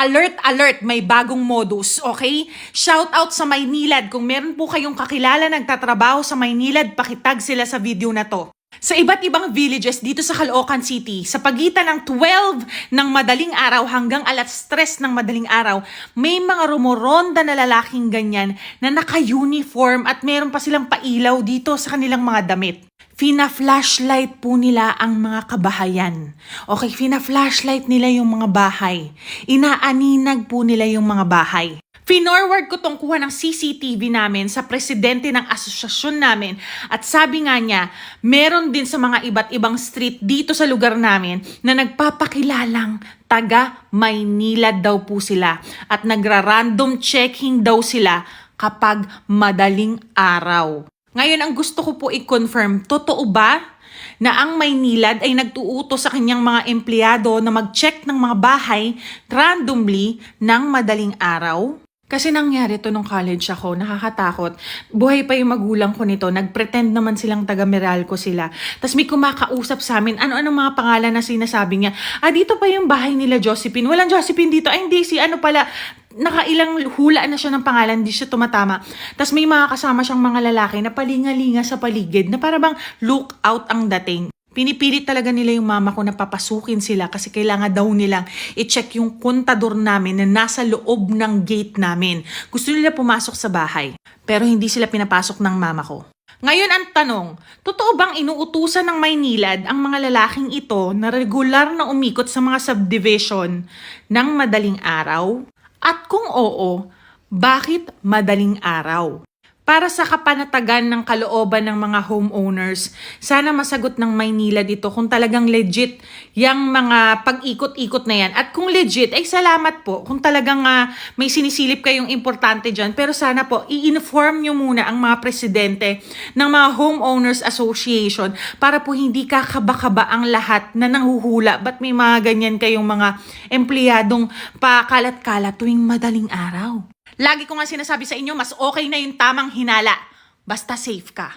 Alert, alert, may bagong modus, okay? Shout out sa Maynilad. Kung meron po kayong kakilala nagtatrabaho sa Maynilad, pakitag sila sa video na to. Sa iba't ibang villages dito sa Caloocan City, sa pagitan ng 12 ng madaling araw hanggang alas 3 ng madaling araw, may mga rumoronda na lalaking ganyan na naka-uniform at meron pa silang pailaw dito sa kanilang mga damit. Fina-flashlight po nila ang mga kabahayan. Okay, fina-flashlight nila yung mga bahay. Inaaninag po nila yung mga bahay. Finorward ko tong kuha ng CCTV namin sa presidente ng asosasyon namin at sabi nga niya, meron din sa mga iba't ibang street dito sa lugar namin na nagpapakilalang taga Maynila daw po sila at nagra-random checking daw sila kapag madaling araw. Ngayon, ang gusto ko po i-confirm, totoo ba na ang Maynilad ay nagtuuto sa kanyang mga empleyado na mag-check ng mga bahay randomly ng madaling araw? Kasi nangyari to nung college ako, nakakatakot. Buhay pa yung magulang ko nito, nagpretend naman silang taga Meralco sila. Tapos may kumakausap sa amin, ano-ano mga pangalan na sinasabi niya. Ah, dito pa yung bahay nila Josephine. Walang Josephine dito. Ay, hindi, si ano pala, nakailang hula na siya ng pangalan, hindi siya tumatama. Tapos may mga kasama siyang mga lalaki na palingalinga sa paligid na para bang look out ang dating. Pinipilit talaga nila yung mama ko na papasukin sila kasi kailangan daw nilang i-check yung kontador namin na nasa loob ng gate namin. Gusto nila pumasok sa bahay, pero hindi sila pinapasok ng mama ko. Ngayon ang tanong, totoo bang inuutusan ng Maynilad ang mga lalaking ito na regular na umikot sa mga subdivision ng madaling araw? At kung oo, bakit madaling araw? Para sa kapanatagan ng kalooban ng mga homeowners, sana masagot ng Maynila dito kung talagang legit yung mga pag-ikot-ikot na yan. At kung legit, ay salamat po kung talagang ah, may sinisilip kayong importante dyan. Pero sana po, i-inform nyo muna ang mga presidente ng mga homeowners association para po hindi kakaba-kaba ang lahat na nanghuhula. Ba't may mga ganyan kayong mga empleyadong pakalat-kalat tuwing madaling araw? Lagi ko nga sinasabi sa inyo, mas okay na yung tamang hinala. Basta safe ka.